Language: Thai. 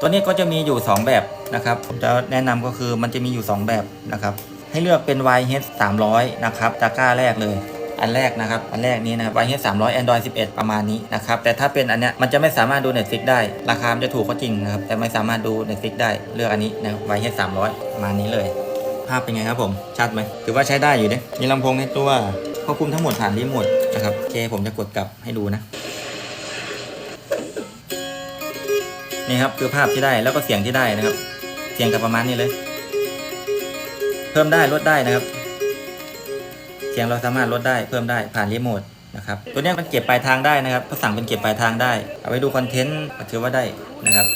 ตัวนี้ก็จะมีอยู่ 2 แบบนะครับผมจะแนะนำก็คือมันจะมีอยู่ 2 แบบนะครับ ให้เลือกเป็น YH 300 นะครับตะกร้าแรกเลย อันแรกนะครับ อันแรกนี้นะครับ YH 300 Android 11 ประมาณนี้นะครับ แต่ถ้าเป็นอันเนี้ยมันจะไม่สามารถดู Netflix ได้ ราคามจะถูกก็จริงนะครับ แต่ไม่สามารถดู Netflix ได้เลือกอันนี้นะ YH 300 ประมาณนี้เลย ภาพเป็นไงครับผมชัดไหมถือว่าใช้ได้อยู่เนี่ยมีลำโพงในตัวควบคุมทั้งหมดผ่านรีโมทนะครับโอเคผมจะกดกลับให้ดูนะ นี่ครับคือภาพที่ได้แล้วก็เสียงที่ได้นะครับ เสียงกับประมาณนี้เลย เพิ่มได้ลดได้นะครับ เสียงเราสามารถลดได้เพิ่มได้ผ่านรีโมทนะครับตัวนี้มันเก็บปลายทางได้นะครับก็สั่งเป็นเก็บปลายทางได้ เอาไว้ดูคอนเทนต์ถือว่าได้นะครับ